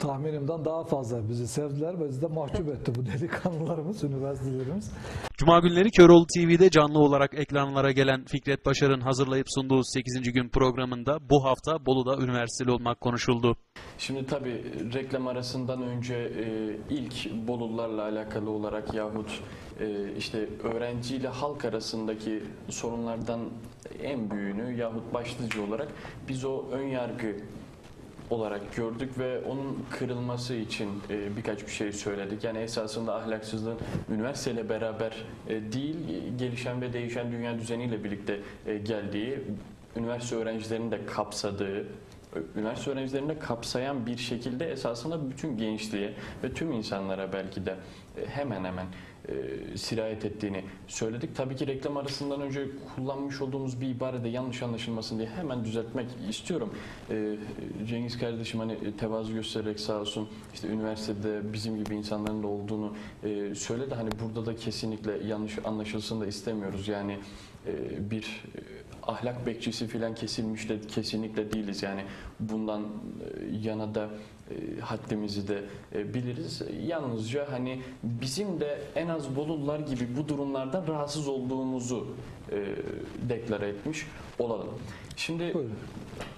tahminimden daha fazla bizi sevdiler ve bizi de mahcup etti bu delikanlılarımız, üniversitelerimiz. Cuma günleri Köroğlu TV'de canlı olarak ekranlara gelen Fikret Başar'ın hazırlayıp sunduğu 8. gün programında bu hafta Bolu'da üniversiteli olmak konuşuldu. Şimdi tabii reklam arasından önce e, ilk Bolulularla alakalı olarak yahut e, işte öğrenciyle halk arasındaki sorunlardan en büyüğünü yahut başlıca olarak biz o ön yargı olarak gördük ve onun kırılması için e, birkaç bir şey söyledik. Yani esasında ahlaksızlığın üniversiteyle beraber e, değil, gelişen ve değişen dünya düzeniyle birlikte e, geldiği, üniversite öğrencilerinin de kapsadığı, üniversite öğrencilerini de kapsayan bir şekilde esasında bütün gençliğe ve tüm insanlara belki de hemen hemen e, sirayet ettiğini söyledik. Tabii ki reklam arasından önce kullanmış olduğumuz bir ibarede yanlış anlaşılmasın diye hemen düzeltmek istiyorum. E, Cengiz kardeşim hani tevazu göstererek sağ olsun işte üniversitede bizim gibi insanların da olduğunu e, söyledi. Hani burada da kesinlikle yanlış anlaşılsın da istemiyoruz. Yani e, bir e, ahlak bekçisi filan kesilmiş de kesinlikle değiliz. Yani bundan e, yana da e, haddimizi de e, biliriz. Yalnızca hani bizim de en az Bolulular gibi bu durumlardan rahatsız olduğumuzu e, deklare etmiş olalım. Şimdi Buyurun.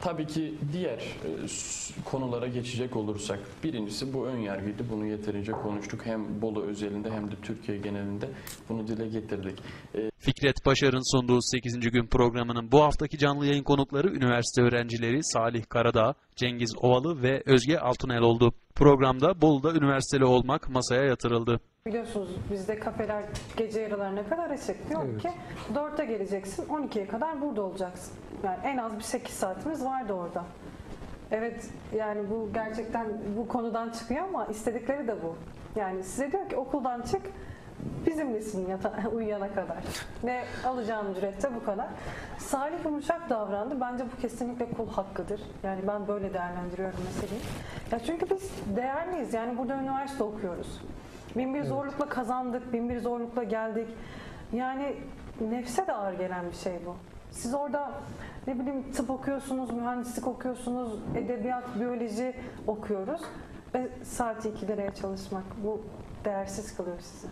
tabii ki diğer e, konulara geçecek olursak birincisi bu ön yargıydı. Bunu yeterince konuştuk. Hem Bolu özelinde hem de Türkiye genelinde bunu dile getirdik. E, Fikret Başar'ın sunduğu 8. gün programının bu haftaki canlı yayın konukları üniversite öğrencileri Salih Karadağ, Cengiz Ovalı ve Özge Altunel oldu. Programda Bolu'da üniversiteli olmak masaya yatırıldı. Biliyorsunuz bizde kafeler gece yarılarına kadar açık. Diyor Evet. ki 4'te geleceksin 12'ye kadar burada olacaksın. Yani en az bir 8 saatimiz vardı orada. Evet yani bu gerçekten bu konudan çıkıyor ama istedikleri de bu. Yani size diyor ki okuldan çık bizimlesin yata uyuyana kadar. Ve alacağın ücret de bu kadar. Salih yumuşak davrandı. Bence bu kesinlikle kul hakkıdır. Yani ben böyle değerlendiriyorum meseleyi. Ya çünkü biz değerliyiz. Yani burada üniversite okuyoruz. Bin bir zorlukla kazandık, bin bir zorlukla geldik. Yani nefse de ağır gelen bir şey bu. Siz orada ne bileyim tıp okuyorsunuz, mühendislik okuyorsunuz, edebiyat, biyoloji okuyoruz. Ve saat 2 liraya çalışmak bu değersiz kılıyor sizi.